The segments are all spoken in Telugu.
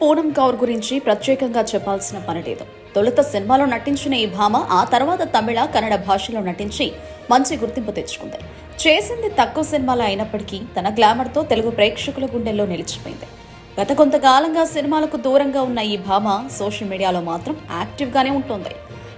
పూనం కౌర్ గురించి ప్రత్యేకంగా చెప్పాల్సిన పని లేదు తొలుత సినిమాలో నటించిన ఈ భామ ఆ తర్వాత తమిళ కన్నడ భాషలో నటించి మంచి గుర్తింపు తెచ్చుకుంది. చేసింది తక్కువ సినిమాలు అయినప్పటికీ తన గ్లామర్తో తెలుగు ప్రేక్షకుల గుండెల్లో నిలిచిపోయింది. గత కొంతకాలంగా సినిమాలకు దూరంగా ఉన్న ఈ భామ సోషల్ మీడియాలో మాత్రం యాక్టివ్గానే ఉంటుంది.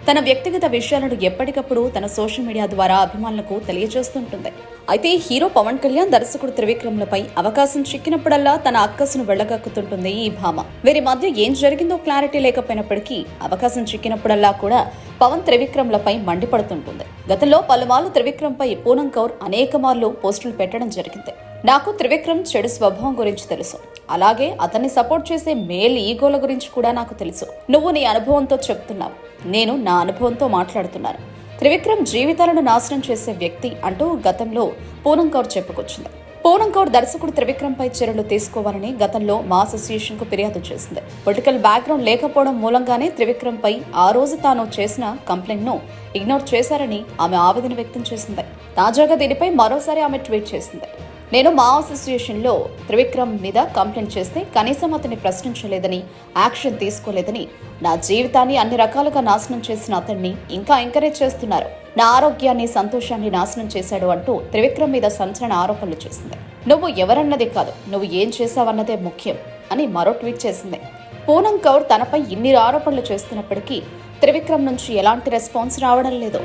తన వ్యక్తిగత విషయాలను ఎప్పటికప్పుడు తన సోషల్ మీడియా ద్వారా అభిమానులకు తెలియజేస్తుంటుంది. అయితే హీరో పవన్ కళ్యాణ్ దర్శకుడు త్రివిక్రమ్లపై అవకాశం చిక్కినప్పుడల్లా తన అక్కసును వెళ్ళగక్కుతుంటుంది ఈ భామ. వీరి మధ్య ఏం జరిగిందో క్లారిటీ లేకపోయినప్పటికీ అవకాశం చిక్కినప్పుడల్లా కూడా పవన్ త్రివిక్రమ్లపై మండిపడుతుంటుంది. గతంలో పలుమార్లు త్రివిక్రమ్పై పూనం కౌర్ అనేక మార్లు పోస్టులు పెట్టడం జరిగింది. నాకు త్రివిక్రమ్ చెడు స్వభావం గురించి తెలుసు. అలాగే అతన్ని సపోర్ట్ చేసే మేల్ ఈగోల గురించి కూడా నాకు తెలుసు. నువ్వు నీ అనుభవంతో చెప్తున్నావు. నేను నా అనుభవంతో మాట్లాడుతున్నాను. త్రివిక్రమ్ జీవితాలను నాశనం చేసే వ్యక్తి అంటూ గతంలో పూనం కౌర్ చెప్పుకొచ్చింది. పూనం కౌర్ దర్శకుడు త్రివిక్రమ్ పై చర్యలు తీసుకోవాలని గతంలో మా అసోసియేషన్కు ఫిర్యాదు చేసింది. పొలిటికల్ బ్యాక్గ్రౌండ్ లేకపోవడం మూలంగానే త్రివిక్రమ్ పై ఆ రోజు తాను చేసిన కంప్లైంట్ను ఇగ్నోర్ చేశారని ఆమె ఆవేదన వ్యక్తం చేసింది. తాజాగా దీనిపై మరోసారి ఆమె ట్వీట్ చేసింది. నేను మా అసోసియేషన్లో త్రివిక్రమ్ మీద కంప్లైంట్ చేస్తే కనీసం అతన్ని ప్రశ్నించలేదని యాక్షన్ తీసుకోలేదని నా జీవితాన్ని అన్ని రకాలుగా నాశనం చేసిన అతన్ని ఇంకా ఎంకరేజ్ చేస్తున్నారు. నా ఆరోగ్యాన్ని సంతోషాన్ని నాశనం చేశాడు అంటూ త్రివిక్రమ్ మీద సంచలన ఆరోపణలు చేసింది. నువ్వు ఎవరన్నది కాదు నువ్వు ఏం చేశావన్నదే ముఖ్యం అని మరో ట్వీట్ చేసింది. పూనం కౌర్ తనపై ఇన్ని ఆరోపణలు చేస్తున్నప్పటికీ త్రివిక్రమ్ నుంచి ఎలాంటి రెస్పాన్స్ రావడం లేదు.